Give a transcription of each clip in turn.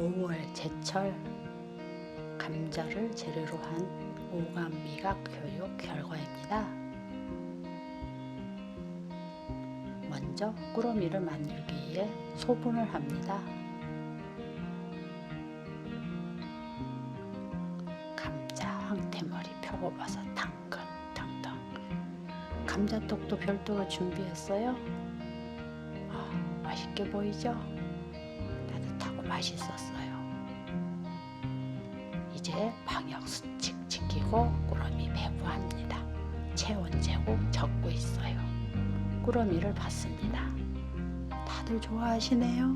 5월 제철 감자를 재료로 한 오감 미각 교육 결과입니다. 먼저 꾸러미를 만들기 위해 소분을 합니다. 감자, 황태머리, 표고버섯, 당근 등등. 감자떡도 별도로 준비했어요. 아, 맛있게 보이죠? 맛있었어요. 이제 방역 수칙 지키고 꾸러미 배부합니다. 체온 재고 적고 있어요. 꾸러미를 봤습니다. 다들 좋아하시네요.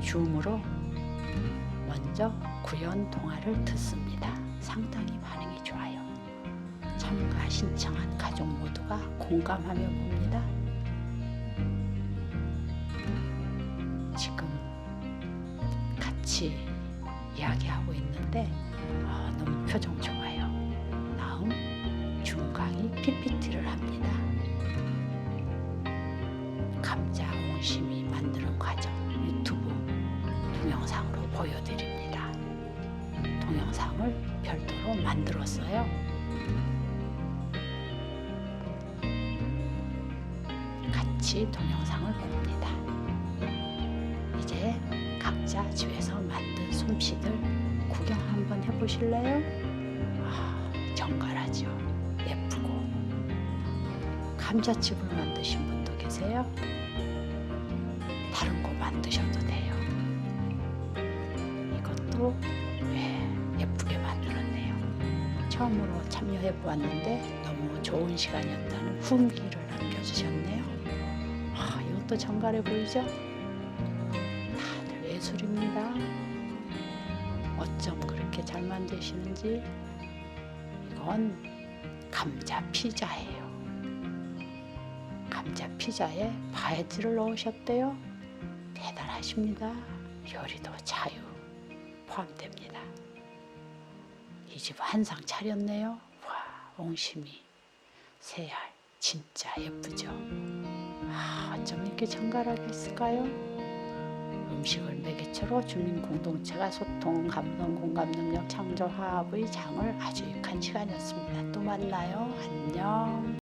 줌으로 먼저 구연 동화를 듣습니다. 상당히 반응이. 참가 신청한 가족 모두가 공감하며 봅니다. 지금 같이 이야기하고 있는데 아, 너무 표정 좋아요. 다음 중강이 PPT를 합니다. 감자 옹심이 만드는 과정 유튜브 동영상으로 보여드립니다. 동영상을 별도로 만들었어요. 같이 동영상을 봅니다. 이제 각자 집에서 만든 솜씨들 구경 한번 해보실래요? 아, 정갈하죠. 예쁘고. 감자칩을 만드신 분도 계세요? 다른 거 만드셔도 돼요. 이것도 예, 예쁘게 만들었네요. 처음으로 참여해 보았는데 너무 좋은 시간이었다는 후기를 남겨주셨네요. 아, 이것도 정갈해 보이죠? 다들 예술입니다. 어쩜 그렇게 잘 만드시는지 이건 감자 피자예요. 감자 피자에 바헤지를 넣으셨대요. 대단하십니다. 요리도 자유 포함됩니다. 이 집 한상 차렸네요. 와, 옹심이, 새알, 진짜 예쁘죠? 아, 어쩜 이렇게 정갈하게 했을까요? 음식을 매개체로 주민 공동체가 소통, 감동, 공감 능력, 창조, 화합의 장을 아주 유익한 시간이었습니다. 또 만나요. 안녕.